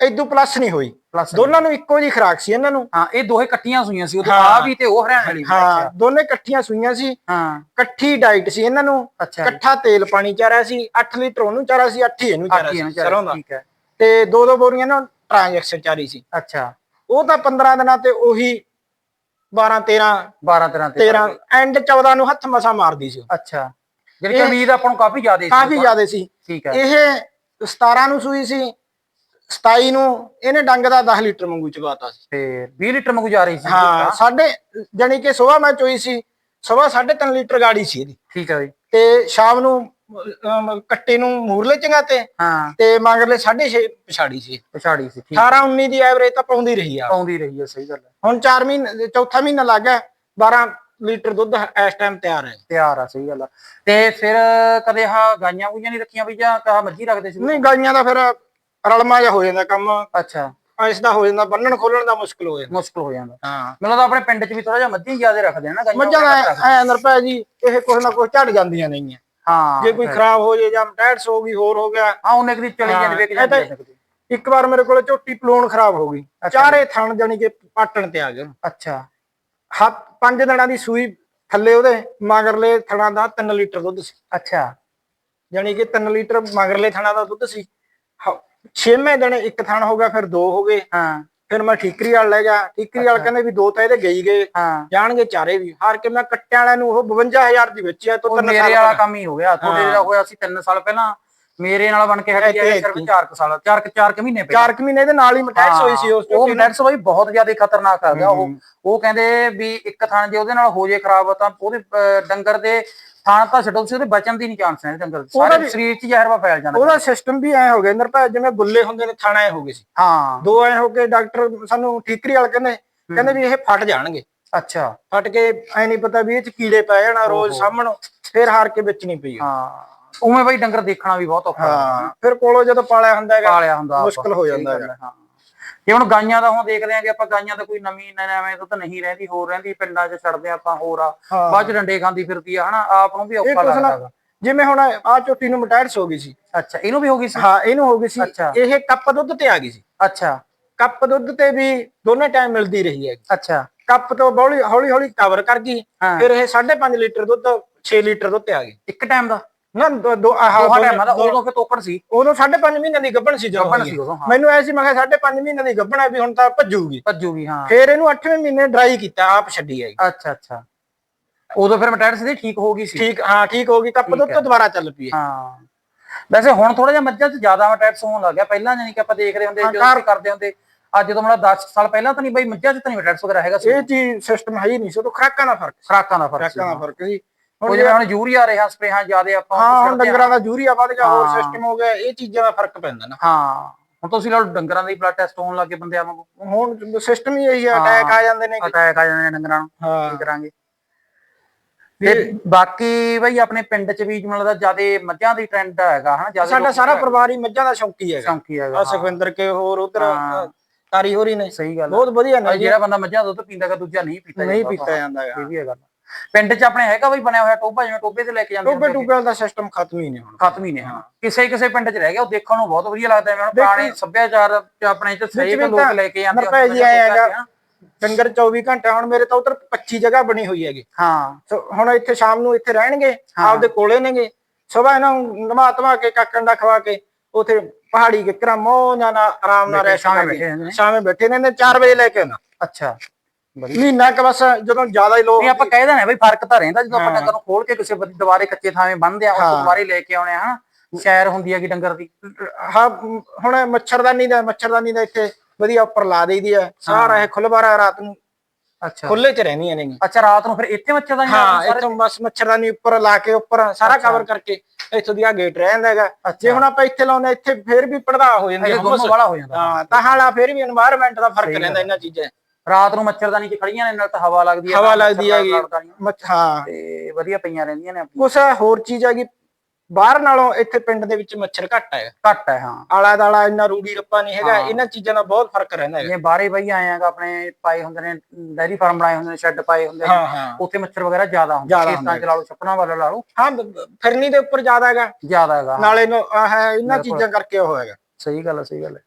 S2: ਇਦੋਂ ਪਲੱਸ ਨਹੀਂ ਹੋਈ। ਦੋਨਾਂ ਨੂੰ ਇੱਕੋ ਜੀ ਖਰਾਕ ਸੀ ਇਹਨਾਂ ਨੂੰ।
S1: ਹਾਂ ਇਹ ਦੋਹੇ ਇਕੱਠੀਆਂ ਸੂਈਆਂ ਸੀ ਉਦੋਂ। ਆ ਵੀ ਤੇ ਉਹ ਹਰਿਆਣੇ ਵਾਲੀ
S2: ਹਾਂ ਦੋਨੇ ਇਕੱਠੀਆਂ ਸੂਈਆਂ ਸੀ।
S1: ਹਾਂ।
S2: ਇਕੱਠੀ ਡਾਈਟ ਸੀ ਇਹਨਾਂ ਨੂੰ। ਇਕੱਠਾ ਤੇਲ ਪਾਣੀ ਚਾਰਿਆ ਸੀ 8 ਲੀਟਰ ਉਹਨੂੰ ਚਾਰਿਆ ਸੀ 8 ਹੀ ਇਹਨੂੰ ਚਾਰਿਆ ਸੀ। ਸਰੋਂ ਦਾ।
S1: ਠੀਕ ਹੈ।
S2: ਤੇ ਦੋ ਦੋ ਬੋਰੀਆਂ ਨਾਲ ਟ੍ਰਾਂਜੈਕਸ਼ਨ ਚਾਰੀ ਸੀ।
S1: ਅੱਛਾ।
S2: ਉਹ ਤਾਂ 15 ਦਿਨਾਂ ਤੇ ਉਹੀ 12 13
S1: 12 13 ਤੇ
S2: 13 ਐਂਡ 14 ਨੂੰ ਹੱਥ ਮਸਾ ਮਾਰਦੀ ਸੀ ਉਹ।
S1: ਅੱਛਾ। ਜਿਹੜੀ ਕਮੀਜ਼ ਆਪਾਂ ਨੂੰ ਕਾਫੀ ਜ਼ਿਆਦਾ ਸੀ।
S2: ਕਾਫੀ ਜ਼ਿਆਦਾ ਸੀ।
S1: ਠੀਕ ਹੈ।
S2: ਇਹ 17 ਨੂੰ ਸੂਈ ਸੀ 27 ਨੂੰ ਇਹਨੇ ਡੰਗ ਦਾ 10 ਲੀਟਰ ਮੰਗੂ ਚਵਾਤਾ ਸੀ।
S1: ਤੇ 20 ਲੀਟਰ ਮੰਗੂ ਜਾ ਰਹੀ ਸੀ।
S2: ਹਾਂ ਸਾਡੇ ਜਾਨੀ ਕਿ ਸਵੇਰ ਮੈਂ ਚੋਈ ਸੀ ਸਵੇਰ 3.5 ਲੀਟਰ ਗਾੜੀ ਸੀ ਇਹਦੀ।
S1: ਠੀਕ ਹੈ ਬਈ
S2: ਤੇ ਸ਼ਾਮ ਨੂੰ ਅਮ, ਕੱਟੇ ਨੂੰ ਮੂਰਲੇ ਚੰਗਾ ਤੇ
S1: ਹਾਂ
S2: ਤੇ ਮਗਰਲੇ 6.5 ਪਛਾੜੀ ਸੀ
S1: ਪਛਾੜੀ ਸੀ ਠੀਕ
S2: 18 19 ਦੀ ਐਵਰੇਜ ਤਾਂ ਪਾਉਂਦੀ ਰਹੀ ਆ
S1: ਆਉਂਦੀ ਰਹੀ ਹੈ ਸਹੀ ਗੱਲ ਹੈ
S2: ਹੁਣ 4 ਮਹੀਨੇ ਚੌਥਾ ਮਹੀਨਾ ਲੱਗ ਗਿਆ 12 ਲੀਟਰ ਦੁੱਧ ਇਸ ਟਾਈਮ ਤਿਆਰ ਹੈ
S1: ਤਿਆਰ ਆ ਸਹੀ ਗੱਲ ਆ ਤੇ ਫਿਰ ਕਦੇ ਹਾ ਗਾਈਆਂ ਗੂਈਆਂ ਨਹੀਂ ਰੱਖੀਆਂ ਵੀ ਜਾਂ ਕਹਾ ਮੱਝੀ ਰੱਖਦੇ ਸੀ
S2: ਨਹੀਂ ਗਾਈਆਂ ਦਾ ਫਿਰ ਰਲਮਾ ਜਿਹਾ ਹੋ ਜਾਂਦਾ ਕੰਮ
S1: ਅੱਛਾ
S2: ਇਸ ਦਾ ਹੋ ਜਾਂਦਾ ਬੰਨਣ ਖੋਲਣ ਦਾ ਮੁਸ਼ਕਲ ਹੋ ਜਾਂਦਾ
S1: ਮੁਸ਼ਕਲ ਹੋ ਜਾਂਦਾ
S2: ਹਾਂ
S1: ਮੈਨੂੰ ਲੱਗਦਾ ਆਪਣੇ ਪਿੰਡ 'ਚ ਵੀ ਥੋੜਾ ਜਿਹਾ ਮੱਝੀ ਜ਼ਿਆਦਾ ਰੱਖਦੇ ਆ ਨਾ ਗਾਈਆਂ
S2: ਮੱਝਾਂ ਦਾ। ਐ ਨਰਪਾ ਜੀ ਇਹ ਕੁਛ ਨਾ ਕੁਛ ਝੜ ਜਾਂਦੀਆਂ ਨਹੀਂ ਆ
S1: ਹਾਂ
S2: ਜੇ ਕੋਈ ਖਰਾਬ ਹੋ ਜੇ ਜਾਂ ਟਾਇਰਸ ਹੋ ਗਈ ਹੋਰ ਹੋ ਗਿਆ।
S1: ਹਾਂ ਉਹਨੇ ਕਦੀ ਚਲੀ ਜਾਂਦੀ ਵੇਖ ਜਾਂਦੀ।
S2: ਇੱਕ ਵਾਰ ਮੇਰੇ ਕੋਲੇ ਝੋਟੀ ਪਲੂਣ ਖਰਾਬ ਹੋ ਗਈ। ਚਾਰੇ ਥਣ ਜਾਨੀ ਕਿ ਪਾਟਣ ਤੇ ਆ ਗਏ।
S1: ਅੱਛਾ।
S2: ਹੱਥ ਪੰਜ ਦਿਨਾਂ ਦੀ ਸੂਈ ਥੱਲੇ ਉਹਦੇ ਮਗਰਲੇ ਥਣਾ ਦਾ 3 ਲੀਟਰ ਦੁੱਧ ਸੀ।
S1: ਅੱਛਾ।
S2: ਜਾਨੀ ਕਿ 3 ਲੀਟਰ ਮਗਰਲੇ ਥਣਾ ਦਾ ਦੁੱਧ ਸੀ। ਛੇਵੇਂ ਦਿਨ ਇੱਕ ਥਣ ਹੋ ਗਿਆ ਫਿਰ ਦੋ ਹੋ ਗਏ।
S1: ਹਾਂ।
S2: ਫਿਰ ਮੈਂ ਠੀਕਰੀ ਵਾਲ ਲੈ ਗਿਆ। ਠੀਕਰੀ ਵਾਲ ਕਹਿੰਦੇ ਵੀ ਦੋ ਤਾਂ ਇਹਦੇ ਗਈ ਗਏ ਜਾਣਗੇ ਚਾਰੇ ਵੀ। ਹਾਰ ਕੇ ਮੈਂ ਕੱਟਿਆਂ ਵਾਲਿਆਂ ਨੂੰ ਉਹ 52000 ਦੀ ਵੇਚਿਆ ਤੋਂ
S1: ਉਹ
S2: ਤਿੰਨ
S1: ਮੇਰੇ ਵਾਲਾ। ਕੰਮ ਹੀ ਹੋ ਗਿਆ ਤੁਹਾਡੇ। ਦਾ ਹੋਇਆ ਸੀ 3 ਸਾਲ ਪਹਿਲਾਂ ਮੇਰੇ ਨਾਲ ਬਣ ਕੇ ਹਟੀ
S2: ਇੱਥੇ
S1: ਹੈ ਸਿਰਫ 4 ਸਾਲ 4 4 ਕੁ ਮਹੀਨੇ ਪਹਿਲਾਂ।
S2: ਚਾਰ ਕੁ ਮਹੀਨੇ ਦੇ ਨਾਲ ਹੀ ਮਟੈਕਸ ਹੋਈ ਸੀ ਉਸ
S1: ਉਹ
S2: ਝੋਟੀ ਨੂੰ।
S1: ਨੈਟਸ ਬਈ ਬਹੁਤ ਜ਼ਿਆਦਾ ਖਤਰਨਾਕ ਆ ਗਿਆ ਉਹ। ਉਹ ਕਹਿੰਦੇ ਵੀ ਇੱਕ ਥਾਂ ਜੇ ਉਹਦੇ ਨਾਲ ਹੋ ਜੇ ਖਰਾਬ ਤਾਂ ਉਹਦੇ ਡੰਗਰ ਦੇ ਥਾਂ ਤਾਂ ਛੱਡੋ ਤੁਸੀਂ ਉਹਦੇ ਬਚਣ ਦੀ ਨਹੀਂ ਚਾਂਸ ਹੈ ਡੰਗਰ ਦੇ।
S2: ਉਹਦਾ
S1: ਸਾਰੇ
S2: ਵੀ-
S1: ਸਰੀਰ 'ਚ ਜ਼ਹਿਰਵਾ ਫੈਲ ਜਾਂਦਾ।
S2: ਉਹਦਾ ਸਿਸਟਮ ਵੀ ਐ ਹੋ ਗਿਆ ਨਿਰਭੈ ਜਿਵੇਂ ਬੁੱਲੇ ਹੁੰਦੇ ਨੇ ਥਾਣਾ ਐ ਹੋ ਗਏ ਸੀ।
S1: ਹਾਂ।
S2: ਦੋ ਐ ਹੋ ਕੇ ਡਾਕਟਰ ਸਾਨੂੰ ਠੀਕਰੀ ਵਾਲ ਕਹਿੰਦੇ ਕਹਿੰਦੇ ਵੀ ਇਹ ਫਟ ਜਾਣਗੇ।
S1: ਅੱਛਾ।
S2: ਫਟ ਕੇ ਐ ਨਹੀਂ ਪਤਾ ਵੀ ਇਹ ਚ ਕੀੜੇ ਪੈ ਜਾਣਾ ਰੋਜ਼
S1: ਓਹੋ।
S2: ਸਾਹਮਣ ਫਿਰ ਹਾਰ ਕੇ ਵਿੱਚ ਨਹੀਂ ਪਈ ਉਹ।
S1: ਹਾਂ। ਉਵੇਂ ਬਈ ਡੰਗਰ ਦੇਖਣਾ ਵੀ ਬਹੁਤ ਔਖਾ।
S2: ਹਾਂ। ਫਿਰ ਕੋਲੋਂ ਜਦੋਂ ਪਾਲਿਆ ਹੁੰਦਾ ਹੈਗਾ
S1: ਪਾਲਿਆ ਹੁੰਦਾ।
S2: ਮੁਸ਼ਕਲ ਹੋ ਜਾਂਦਾ
S1: ਗੱਲ ਹੈ, ਹਾਂ। ਜੇ ਹੁਣ ਗਾਈਆਂ ਦਾ ਹੁਣ ਦੇਖਦੇ ਆਂਗੇ ਆਪਾਂ ਗਾਈਆਂ ਦਾ ਕੋਈ ਨਵੀਂ ਨਵੇਂ ਤੋਂ ਤਾਂ ਨਹੀਂ ਰਹਿੰਦੀ ਹੋਰ ਰਹਿੰਦੀ ਪਿੰਡਾਂ 'ਚ ਛੱਡਦੇ ਆਪਾਂ ਹੋਰ ਆ। ਬਾਅਦ 'ਚ ਡੰਡੇ ਖਾਂਦੀ ਫਿਰਦੀ ਆ ਹਨਾ? ਆਪ ਨੂੰ ਵੀ ਔਖਾ ਲੱਗਦਾ।
S2: ਜਿਵੇਂ ਹੁਣ ਆ ਝੋਟੀ ਨੂੰ ਮਟਾਇਰਸ ਹੋ ਗਈ ਸੀ।
S1: ਅੱਛਾ ਇਹਨੂੰ ਵੀ ਹੋ ਗਈ ਸੀ?
S2: ਹਾਂ ਇਹਨੂੰ ਹੋ ਗਈ ਸੀ। ਇਹ ਕੱਪ ਦੁੱਧ ਤੇ ਆ ਗਈ ਸੀ।
S1: ਅੱਛਾ।
S2: ਕੱਪ ਦੁੱਧ ਤੇ ਵੀ ਦੋਨੇ ਟਾਈਮ ਮਿਲਦੀ ਰਹੀ ਹੈ
S1: ਅੱਛਾ।
S2: ਕੱਪ ਤੋਂ ਬੌਲੀ ਹੌਲੀ ਹੌਲੀ ਕਵਰ ਕਰ ਗਈ। ਫਿਰ ਇਹ 5.5 ਲੀਟਰ ਦੁੱਧ 6 ਲੀਟਰ ਦੁੱਧ ਤੇ ਆ ਗਈ।
S1: ਇੱਕ ਟਾਈਮ ਦਾ?
S2: ਨਾ ਦੋ ਦੋ ਆਹ
S1: ਦੋਹਾਂ ਟਾਈਮਾਂ ਦਾ ਉਦੋਂ ਫਿਰ ਤੋਕੜ ਸੀ।
S2: ਉਦੋਂ 5.5 ਮਹੀਨੇ ਦੀ ਗੱਭਣ ਸੀ ਜਦੋਂ
S1: ਗੱਭਣ
S2: ਹੋਈ।
S1: ਸੀ ਉਦੋਂ, ਹਾਂ।
S2: ਮੈਨੂੰ ਐ ਸੀ ਮੈਂ ਕਿਹਾ 5.5 ਮਹੀਨੇ ਦੀ ਗੱਭਣ ਹੈ ਵੀ ਹੁਣ ਤਾਂ ਭੱਜੂਗੀ।
S1: ਭੱਜੂਗੀ ਹਾਂ।
S2: ਫਿਰ ਇਹਨੂੰ 8ਵੇਂ ਮਹੀਨੇ ਡਰਾਈ ਕੀਤਾ ਆਪ ਛੱਡੀ ਹੈਗੀ
S1: ਅੱਛਾ ਅੱਛਾ। ਉਦੋਂ ਫਿਰ ਮਟੈਰਸ ਦੀ ਠੀਕ ਹੋ ਗਈ ਸੀ।
S2: ਠੀਕ ਹਾਂ ਠੀਕ ਹੋ ਗਈ ਕੱਪ ਦੁੱਧ। ਤੋਂ ਦੁਬਾਰਾ ਚੱਲ ਪਈ।
S1: ਹਾਂ। ਵੈਸੇ ਹੁਣ ਥੋੜਾ ਜਿਹਾ ਮੱਝਾਂ 'ਚ ਜ਼ਿਆਦਾ ਮਟੈਰਸ ਹੋਣ ਲੱਗ ਗਿਆ। ਪਹਿਲਾਂ ਜਾਨੀ ਕਿ ਆਪਾਂ ਦੇਖਦੇ ਹੁੰਦੇ ਜਦੋਂ ਕਰਦੇ ਹੁੰਦੇ ਅੱਜ ਤੋਂ ਮਤਲਬ 10 ਸਾਲ ਪਹਿਲਾਂ ਤਾਂ ਨਹੀਂ ਬਾਈ ਮੱਝਾਂ 'ਚ ਤਾਂ ਨਹੀਂ ਮੈਟਰਸ ਵਗੈਰਾ ਹੈਗਾ ਸੀ।
S2: ਇਹ ਚੀਜ਼ ਸਿਸਟਮ ਹੈ ਹੀ ਨਹੀਂ ਸੀ ਉਹ ਖਰਾਕਾਂ ਦਾ ਫ਼ਰਕ ਸੀ।
S1: ਖਰਾਕਾਂ ਦਾ ਫ਼ਰਕ ਸੀ
S2: ਖਰਾਕਾਂ ਦਾ ਫ਼ਰਕ ਸੀ। ਹੁਣ
S1: ਜਿਵੇਂ ਹੁਣ ਯੂਰੀਆ ਰਿਹਾ ਸਪਰੇਹਾਂ ਜ਼ਿਆਦੇ ਆਪਾਂ
S2: ਹਾਂ ਹੁਣ। ਡੰਗਰਾਂ ਦਾ ਯੂਰੀਆ ਵੱਧ ਗਿਆ ਹੋਰ। ਸਿਸਟਮ ਹੋ ਗਿਆ ਇਹ ਚੀਜ਼ਾਂ ਦਾ ਫ਼ਰਕ ਪੈਂਦਾ ਨਾ।
S1: ਹਾਂ। ਹੁਣ ਤੁਸੀਂ ਲਓ ਡੰਗਰਾਂ ਦੇ ਬਲੱਡ ਟੈਸਟ ਹੋਣ ਲੱਗੇ ਬੰਦਿਆਂ ਵਾਂਗੂ।
S2: ਹੁਣ ਸਿਸਟਮ ਹੀ ਇਹੀ ਹਾਂ। ਅਟੈਕ ਆ ਜਾਂਦੇ ਨੇ।
S1: ਅਟੈਕ ਆ ਜਾਂਦੇ ਨੇ ਡੰਗਰਾਂ ਨੂੰ।
S2: ਹਾਂ।
S1: ਕੀ ਕਰਾਂਗੇ? ਤੇ ਬਾਕੀ ਬਈ ਆਪਣੇ ਪਿੰਡ 'ਚ ਵੀ ਮੈਨੂੰ ਲੱਗਦਾ ਜਿਆਦੇ ਮੱਝਾਂ ਦੀ ਟ੍ਰੈਂਡ ਹੈਗਾ ਹਨਾ? ਜ਼ਿਆਦਾ
S2: ਸਾਡਾ ਸਾਰਾ ਪਰਿਵਾਰ ਹੀ ਮੱਝਾਂ ਦਾ ਸ਼ੌਕੀ ਹੈਗਾ।
S1: ਸ਼ੌਂਕੀ ਹੈਗਾ
S2: ਆ ਸੁਖਵਿੰਦਰ ਕੇ ਹੋਰ ਉਧਰ
S1: ਹਾਂ।
S2: ਤਾਰੀ ਹੋਰੀ ਨੇ।
S1: ਸਹੀ ਗੱਲ
S2: ਬਹੁਤ ਵਧੀਆ ਨੇ
S1: ਜਿਹੜਾ ਬੰਦਾ ਮੱਝਾਂ ਦਾ ਦੁੱਧ ਪੀਂਦਾ ਹੈਗਾ ਦੂਜਾ ਨਹੀਂ ਪੀਤਾ
S2: ਨਹੀਂ ਪੀਤਾ ਜਾਂਦਾ ਹੈਗਾ।
S1: ਇਹ ਵੀ ਹੈ ਗੱਲ ਪਿੰਡ 'ਚ ਆਪਣੇ ਹੈਗਾ ਬਈ ਬਣਿਆ ਹੋਇਆ ਟੋਬਾ ਜਿਵੇਂ ਟੋਬੇ ਤੇ ਲੈ ਕੇ ਜਾਂਦੇ ਹੁੰਦੇ
S2: ਟੂਬੇ ਦਾ ਸਿਸਟਮ ਖਤਮ ਹੀ ਨਹੀਂ ਹੁਣ।
S1: ਖਤਮ ਹੀ ਨੇ ਹਾਂ। ਕਿਸੇ ਕਿਸੇ ਪਿੰਡ 'ਚ ਰਹਿ ਗਿਆ ਉਹ ਦੇਖਣ ਨੂੰ ਬਹੁਤ ਵਧੀਆ ਲੱਗਦਾ ਮੈਨੂੰ ਪੁਰਾਣੇ ਸੱਭਿਆਚਾਰ 'ਚ ਆਪਣੇ 'ਚ ਸਹੀ
S2: ਵੀ
S1: ਲੋਕ
S2: ਤਾਂ
S1: ਲੈ ਕੇ ਜਾਂਦੇ
S2: ਨਰਪੈ ਜੀ
S1: ਹੁੰਦੇ ਨੇ
S2: ਆਏ
S1: ਟੋਬਿਆਂ 'ਚ,
S2: ਹੈਗਾ। ਡੰਗਰ 24 ਘੰਟੇ ਹੁਣ ਮੇਰੇ ਤਾਂ ਉਧਰ 25 ਜਗ੍ਹਾ ਬਣੀ ਹੋਈ ਹੈਗੀ।
S1: ਹਾਂ।
S2: ਸੋ ਹੁਣ ਇੱਥੇ ਸ਼ਾਮ ਨੂੰ ਇੱਥੇ ਰਹਿਣਗੇ ਆਪਦੇ ਕੋਲੇ ਨੇਗੇ। ਸਵੇਰ ਇਹਨਾਂ ਨੂੰ ਧਵਾ ਕੇ ਕਾਕਣ ਦਾ ਖਵਾ ਕੇ ਉਥੇ ਪਹਾੜੀ ਕੇ ਕਰਾਮੋ ਨਾ ਨਾ ਆਰਾਮ ਨਾਲ ਰਹਿ
S1: ਸ਼ਾਮੇ
S2: ਸ਼ਾਮੇ
S1: ਬੈਠੇ ਨੇ।
S2: ਸ਼ਾਮੇ ਬੈਠੇ ਨੇ 4 ਵਜੇ ਲੈ ਕੇ ਆਉਣਾ।
S1: ਅੱਛਾ।
S2: ਮਹੀਨਾ ਕ ਬਸ ਜਦੋਂ ਜ਼ਿਆਦਾ ਹੀ ਲੋਕ
S1: ਨਹੀਂ ਆਪਾਂ ਕਹਿ ਦੇਣਾ ਬਈ ਫ਼ਰਕ ਤਾਂ ਰਹਿੰਦਾ ਜਦੋਂ ਆਪਾਂ ਡੰਗਰ ਨੂੰ ਖੋਲ ਕੇ ਕਿਸੇ ਦੁਬਾਰੇ ਕੱਚੇ ਥਾਵੇਂ ਬੰਨਦੇ ਆ ਉਸ ਦੁਬਾਰੇ ਲੈ ਕੇ ਆਉਣੇ ਆ ਸੈਰ ਹੁੰਦੀ ਹੈਗੀ ਡੰਗਰ ਦੀ।
S2: ਹਾਂ ਹੁਣ ਮੱਛਰਦਾਨੀ ਦਾ ਮੱਛਰਦਾਨੀ ਦਾ ਇੱਥੇ ਵਧੀਆ ਉੱਪਰ ਲਾ ਦੇਈਦੀ ਆ ਸਾਰਾ ਇਹ ਖੁੱਲਵਾਰਾ ਰਾਤ ਨੂੰ
S1: ਅੱਛਾ।
S2: ਖੁੱਲੇ ਚ ਰਹਿੰਦੀਆਂ ਨੇ।
S1: ਅੱਛਾ ਰਾਤ ਨੂੰ ਫਿਰ ਇੱਥੇ ਮੱਛਰਦਾਨੀ
S2: ਹਾਂ ਇੱਥੋਂ ਬਸ ਮੱਛਰਦਾਨੀ ਉੱਪਰ ਲਾ ਕੇ ਉੱਪਰ ਸਾਰਾ ਕਵਰ ਕਰਕੇ ਇੱਥੋਂ ਦੀ ਆ ਗੇਟ ਰਹਿੰਦਾ ਹੈਗਾ। ਜੇ ਹੁਣ ਆਪਾਂ ਇੱਥੇ ਲਾਉਂਦੇ ਇੱਥੇ ਫਿਰ ਵੀ ਪੜਦਾ ਹੋ ਜਾਂਦੀ ਹੈ
S1: ਜਾਂਦਾ।
S2: ਹਾਂ ਤਾਂ ਹਾਲਾ ਫਿਰ ਵੀ এনवायरमेंट ਦਾ ਫ਼ਰਕ ਰਹਿੰਦਾ ਇਹਨਾਂ ਚੀਜ਼ਾਂ
S1: ਰਾਤ ਨੂੰ ਮੱਛਰਦਾਨੀ 'ਚ ਖੜੀਆਂ ਨੇ ਨਾਲ ਤਾਂ ਹਵਾ ਲੱਗਦੀ ਹੈ
S2: ਹਵਾ ਲੱਗਦੀ ਹੈਗੀ।
S1: ਨੀ।
S2: ਹਾਂ।
S1: ਤੇ ਵਧੀਆ ਪਈਆਂ ਰਹਿੰਦੀਆਂ ਨੇ।
S2: ਕੁਛ ਹੋਰ ਚੀਜ਼ ਹੈਗੀ ਬਾਹਰ ਨਾਲੋਂ ਇੱਥੇ ਪਿੰਡ ਦੇ ਵਿੱਚ ਮੱਛਰ ਘੱਟ ਹੈ।
S1: ਘੱਟ ਹੈ ਹਾਂ।
S2: ਆਲਾ ਦਾਲਾ ਇੰਨਾ ਰੂੜੀ ਰੱਪਾ ਨਹੀਂ ਹੈਗਾ
S1: ਹਾਂ।
S2: ਇਹਨਾਂ ਚੀਜ਼ਾਂ ਦਾ ਬਹੁਤ ਫ਼ਰਕ ਰਹਿੰਦਾ ਹੈਗਾ।
S1: ਜਿਵੇਂ ਬਾਹਰੇ ਬਈ ਆਏ ਆਗਾ ਆਪਣੇ ਪਾਏ ਹੁੰਦੇ ਨੇ ਡੈਰੀ ਫਾਰਮ ਬਣਾਏ ਹੁੰਦੇ ਨੇ ਸ਼ੈੱਡ ਪਾਏ ਹੁੰਦੇ ਨੇ
S2: ਹਾਂ ਹਾਂ।
S1: ਉੱਥੇ ਮੱਛਰ ਵਗੈਰਾ ਜ਼ਿਆਦਾ ਹੁੰਦੇ
S2: ਜ਼ਿਆਦਾ
S1: ਖੇਤਾਂ 'ਚ ਲਾ ਲਓ ਛੱਪਣਾ ਵਾਲਾ ਲਾ ਲਓ।
S2: ਹਾਂ ਫਿਰਨੀ ਦੇ ਉੱਪਰ ਜ਼ਿਆਦਾ ਹੈਗਾ।
S1: ਜ਼ਿਆਦਾ ਹੈਗਾ
S2: ਨਾਲੇ ਨੂੰ ਹੈ ਇਹਨਾਂ। ਚੀਜ਼ਾਂ ਕਰਕੇ ਉਹ ਹੈਗਾ।
S1: ਸਹੀ ਗੱਲ ਹੈ ਸਹੀ ਗੱਲ ਹੈ।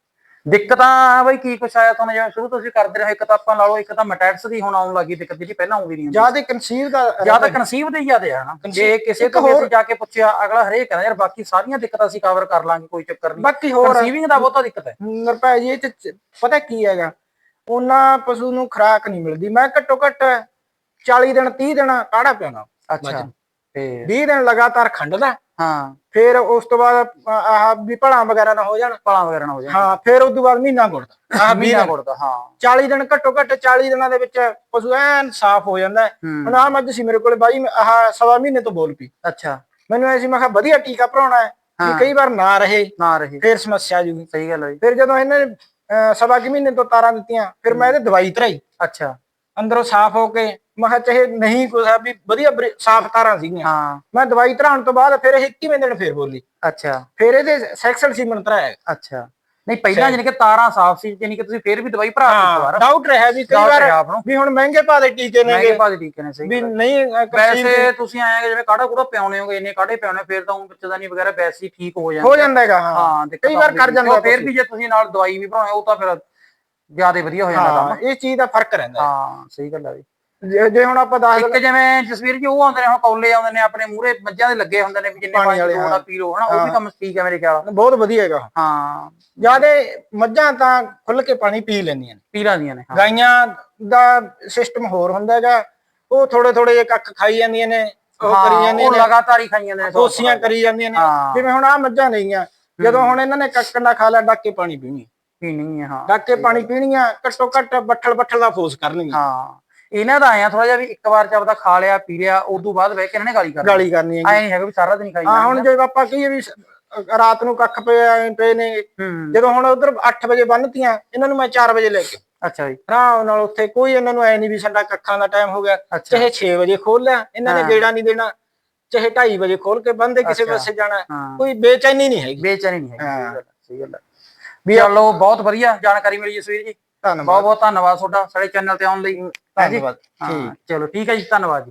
S1: ਦਿੱਕਤਾਂ ਬਈ ਕੀ ਕੁਛ ਆਇਆ ਤੁਹਾਨੂੰ? ਜਿਵੇਂ ਸ਼ੁਰੂ ਤੁਸੀਂ ਕਰਦੇ ਰਹੇ ਇੱਕ ਤਾਂ ਆਪਾਂ ਲਾ ਲਓ ਇੱਕ ਤਾਂ ਮੈਟੈਟਸ ਦੀ ਹੁਣ ਆਉਣ ਲੱਗੀ ਦਿੱਕਤ ਜਿਹੜੀ ਪਹਿਲਾਂ ਆਉਂਦੀ ਨਹੀਂ ਹੁੰਦੀ।
S2: ਜ਼ਿਆਦਾ ਕਨਸੀਵ ਦਾ
S1: ਜ਼ਿਆਦਾ ਕਨਸੀਵ ਦੇ ਜ਼ਿਆਦਾ ਹੈ ਨਾ ਜੇ ਕਿਸੇ ਤੋਂ
S2: ਹੋਰ-
S1: ਜਾ ਕੇ ਪੁੱਛਿਆ ਅਗਲਾ ਹਰੇਕ ਕਹਿੰਦਾ ਯਾਰ ਬਾਕੀ ਸਾਰੀਆਂ ਦਿੱਕਤਾਂ ਅਸੀਂ ਕਵਰ ਕਰ ਲਾਂਗੇ ਕੋਈ ਚੱਕਰ ਨਹੀਂ।
S2: ਬਾਕੀ ਹੋਰ
S1: ਕਨਸੀਵਿੰਗ ਦਾ ਬਹੁਤਾ ਦਿੱਕਤ ਹੈ।
S2: ਨਰਪੈ ਜੀ ਇਹ ਚ- ਪਤਾ ਕੀ ਹੈਗਾ? ਉਹਨਾਂ ਪਸ਼ੂ ਨੂੰ ਖੁਰਾਕ ਨਹੀਂ ਮਿਲਦੀ। ਮੈਂ ਘੱਟੋ ਘੱਟ 40 ਦਿਨ 30 ਦਿਨ ਕਾੜਾ ਪਿਆਉਣਾ
S1: ਅੱਛਾ। ਤੇ
S2: 20 ਦਿਨ ਲਗਾਤਾਰ ਖੰਡਦਾ।
S1: ਹਾਂ।
S2: ਫਿਰ ਉਸ ਤੋਂ ਬਾਅਦ ਆ- ਆਹ ਵੀ ਭਲਾ ਵਗੈਰਾ ਨਾ ਹੋ ਜਾਣ।
S1: ਪਲਾਂ ਵਗੈਰਾ ਨਾ ਹੋ ਜਾਣ।
S2: ਹਾਂ ਫਿਰ ਉਸ ਤੋਂ ਬਾਅਦ ਮਹੀਨਾ ਗੁੜਦਾ ਆਹ 20
S1: ਮੀਨਾ
S2: ਦਿਨ
S1: ਗੁੜਦਾ ਹਾਂ।
S2: 40 ਦਿਨ ਘੱਟੋ ਘੱਟ 40 ਦਿਨਾਂ ਦੇ ਵਿੱਚ ਪਸ਼ੂ ਐਨ ਸਾਫ਼ ਹੋ ਜਾਂਦਾ ਹੈ।
S1: ਹੂੰ।
S2: ਹੁਣ ਆਹ ਮੱਝ ਸੀ ਮੇਰੇ ਕੋਲੇ ਬਾਈ ਮੈਂ ਆਹ ਸਵਾ ਮਹੀਨੇ ਤੋਂ ਬੋਲ ਪਈ।
S1: ਅੱਛਾ।
S2: ਮੈਨੂੰ ਐ ਸੀ ਮੈਂ ਕਿਹਾ ਵਧੀਆ ਟੀਕਾ ਭਰਾਉਣਾ ਹੈ
S1: ਹਾਂ।
S2: ਕਈ ਵਾਰ ਨਾ ਰਹੇ
S1: ਨਾ ਰਹੇ।
S2: ਫਿਰ ਸਮੱਸਿਆ ਜੂਗੀ।
S1: ਸਹੀ ਗੱਲ ਹੈ ਜੀ।
S2: ਫਿਰ ਜਦੋਂ ਇਹਨਾਂ ਨੇ ਅਹ, ਸਵਾ ਕੁ ਮਹੀਨੇ ਤੋਂ ਤਾਰਾਂ ਦਿੱਤੀਆਂ ਫਿਰ ਮੈਂ ਇਹਦੇ ਦਵਾਈ ਧਰਾਈ।
S1: ਅੱਛਾ।
S2: ਅੰਦਰੋਂ ਸਾਫ਼ ਹੋ ਕੇ ਮੈਂ ਕਿਹਾ ਚਾਹੇ ਨਹੀਂ ਕੁਛ ਆ ਵੀ ਵਧੀਆ ਬਰੇ- ਸਾਫ਼ ਤਾਰਾਂ ਸੀਗੀਆਂ।
S1: ਹਾਂ।
S2: ਮੈਂ ਦਵਾਈ ਧਰਾਉਣ ਤੋਂ ਬਾਅਦ ਫਿਰ ਇਹ 21ਵੇਂ ਦਿਨ ਫਿਰ ਬੋਲੀ।
S1: ਅੱਛਾ।
S2: ਫਿਰ ਇਹਦੇ ਸੈਕਸਲ ਸੀਮਨ ਧਰਾਇਆ।
S1: ਅੱਛਾ। ਨਹੀਂ ਪਹਿਲਾਂ ਜਾਨੀ ਕਿ ਤਾਰਾਂ ਸਾਫ਼ ਸੀ ਜਾਨੀ ਕਿ ਤੁਸੀਂ ਫੇਰ ਵੀ ਦਵਾਈ ਭਰਾ ਦਿੱਤੀ ਦੁਬਾਰਾ।
S2: ਡਾਊਟ ਰਿਹਾ ਵੀ ਕਈ ਵਾਰ
S1: ਰਿਹਾ ਆਪ ਨੂੰ।
S2: ਵੀ ਹੁਣ ਮਹਿੰਗੇ ਭਾਅ ਦੇ ਟੀਕੇ
S1: ਮਹਿੰਗੇ
S2: ਨੇਗੇ
S1: ਭਾਅ ਦੇ ਟੀਕੇ ਨੇ ਸਹੀ
S2: ਵੀ
S1: ਗੱਲ ਹੈ।
S2: ਨਹੀਂ
S1: ਵੈਸੇ ਤੁਸੀਂ ਆਏ ਜਿਵੇਂ ਕਾੜਾ ਕੂੜਾ ਪਿਆਉਣੇ ਹੋਗੇ ਇੰਨੇ ਕਾੜੇ ਪਿਆਉਣੇ ਫਿਰ ਤਾਂ ਉਹ ਬੱਚੇਦਾਨੀ ਵਗੈਰਾ ਵੈਸੇ ਹੀ ਠੀਕ ਹੋ ਜਾਂਦੇ
S2: ਹੋ ਜਾਂਦਾ ਹੈਗਾ ਹਾਂ।
S1: ਹਾਂ ਦਿੱਕਤ
S2: ਕਈ ਵਾਰ
S1: ਆਉਂਦੀ
S2: ਕਰ। ਜਾਂਦਾ
S1: ਉਹ ਫਿਰ। ਵੀ ਜੇ ਤੁਸੀਂ ਨਾਲ ਦਵਾਈ ਵੀ ਭਰਾਉਣੇ ਉਹ ਤਾਂ ਫਿਰ ਜ਼ਿਆਦਾ ਵਧੀਆ ਹੋ ਜਾਂਦਾ
S2: ਹਾਂ
S1: ਕੰਮ।
S2: ਇਹ ਚੀਜ਼ ਦਾ ਫ਼ਰਕ ਰਹਿੰਦਾ
S1: ਹਾਂ। ਸਹੀ ਗੱਲ ਹੈ ਜੀ
S2: ਜੇ ਜੇ ਹੁਣ ਆਪਾਂ ਦੱਸ
S1: ਇੱਕ ਜਿਵੇਂ ਜਸਵੀਰ ਜੀ ਉਹ ਆਉਂਦੇ ਨੇ ਹੁਣ ਕੌਲੇ ਆਉਂਦੇ ਨੇ ਆਪਣੇ ਮੂਹਰੇ ਮੱਝਾਂ ਦੇ ਲੱਗੇ ਹੁੰਦੇ ਨੇ ਵੀ ਜਿੰਨੇ
S2: ਪਾਣੀ ਵਾਲੇ,
S1: ਲੋੜ ਆ
S2: ਹਾਂ।
S1: ਪੀ ਹਨਾ ਉਹ ਵੀ ਕੰਮ ਠੀਕ ਹੈ ਮੇਰੇ ਖਿਆਲ ਨਾਲ।
S2: ਬਹੁਤ ਵਧੀਆ ਹੈਗਾ।
S1: ਹਾਂ।
S2: ਜਿਆਦੇ ਮੱਝਾਂ ਤਾਂ ਖੁੱਲ ਕੇ ਪਾਣੀ ਪੀ ਲੈਂਦੀਆਂ ਨੇ।
S1: ਪੀ ਲਾਂਦੀਆਂ ਨੇ।
S2: ਗਾਈਆਂ ਦਾ ਸਿਸਟਮ ਹੋਰ ਹੁੰਦਾ ਹੈਗਾ। ਉਹ ਥੋੜੇ ਥੋੜੇ ਜਿਹੇ ਕੱਖ ਖਾਈ ਜਾਂਦੀਆਂ ਨੇ ਉਹ ਕਰੀ ਜਾਂਦੀਆਂ
S1: ਉਹ
S2: ਨੇ।
S1: ਲਗਾਤਾਰ ਹੀ ਖਾਈ ਜਾਂਦੇ ਨੇ
S2: ਕੋਸੀਆਂ ਕਰੀ ਜਾਂਦੀਆਂ ਨੇ। ਜਿਵੇਂ ਹੁਣ ਆ ਮੱਝਾਂ ਨੇਗੀਆਂ ਜਦੋਂ ਹੁਣ ਇਹਨਾਂ ਨੇ ਕੱਕਣ ਦਾ ਖਾ ਲਿਆ ਡੱਕ ਕੇ ਪਾਣੀ ਪੀਣੀ।
S1: ਪੀਣੀ ਹੈ ਹਾਂ।
S2: ਡੱਕ ਕੇ ਪਾਣੀ ਪੀਣੀਆਂ ਘੱਟੋ ਘੱਟ ਬੱਠਲ ਬੱਠਲ ਦਾ ਫੋਸ ਕਰਨਗੀਆਂ।
S1: ਹਾਂ। ਇਹਨਾਂ ਦਾ ਆਇਆ ਥੋੜਾ ਜਿਹਾ ਵੀ ਇੱਕ ਵਾਰ ਚ ਆਪਦਾ ਖਾ ਲਿਆ ਪੀ ਲਿਆ ਉਦੋਂ ਬਾਅਦ ਬਹਿ ਕੇ ਇਹਨਾਂ ਨੇ ਗਾਲੀ ਕਰਨੀ।
S2: ਗਾਲੀ ਕਰਨੀ ਹੈਗੀ।
S1: ਐ ਨਹੀਂ ਹੈਗਾ ਵੀ ਸਾਰਾ ਦਿਨ ਹੀ ਖਾਈ
S2: ਹਾਂ ਹੁਣ ਜੇ ਆਪਾਂ ਕਹੀਏ ਵੀ ਰਾਤ ਨੂੰ ਕੱਖ ਪਏ ਆਏ ਪਏ ਨੇ
S1: ਹੂੰ।
S2: ਜਦੋਂ ਹੁਣ ਉਧਰ 8 ਵਜੇ ਬੰਨਤੀਆਂ ਇਹਨਾਂ ਨੂੰ ਮੈਂ 4 ਵਜੇ ਲੈ ਕੇ।
S1: ਅੱਛਾ ਜੀ।
S2: ਆਰਾਮ ਨਾਲ ਉੱਥੇ ਕੋਈ ਇਹਨਾਂ ਨੂੰ ਐ ਨਹੀਂ ਵੀ ਸਾਡਾ ਕੱਖਾਂ ਦਾ ਟਾਈਮ ਹੋ ਗਿਆ। ਚਾਹੇ 6 ਵਜੇ ਖੋਲ ਲਿਆ ਇਹਨਾਂ ਨੇ
S1: ਹਾਂ।
S2: ਗੇੜਾ ਨਹੀਂ ਦੇਣਾ। ਚਾਹੇ 2:30 ਵਜੇ ਖੋਲ ਕੇ ਬੰਦੇ ਕਿਸੇ। ਪਾਸੇ ਜਾਣਾ।
S1: ਹਾਂ।
S2: ਕੋਈ ਬੇਚੈਨੀ ਨਹੀਂ ਹੈਗੀ।
S1: ਬੇਚੈਨੀ ਨਹੀਂ ਹੈਗੀ।
S2: ਹਾਂ।
S1: ਸਹੀ ਗੱਲ ਹੈ, ਸਹੀ ਗੱਲ ਹੈ। ਵੀ ਚਲੋ ਬਹੁਤ ਵਧੀਆ ਜਾਣਕਾਰੀ ਮਿਲੀ ਜਸਵੀਰ ਜੀ
S2: ਧੰਨਵਾਦ।
S1: ਬਹੁਤ ਬਹੁਤ ਧੰਨਵਾਦ ਤੁਹਾਡਾ ਸਾਡੇ ਚੈਨਲ ਤੇ ਆਉਣ ਲਈ। ਹੈਂ ਜੀ?
S2: ਧੰਨਵਾਦ
S1: ਹਾਂ ਚਲੋ ਠੀਕ ਹੈ ਜੀ ਧੰਨਵਾਦ ਜੀ।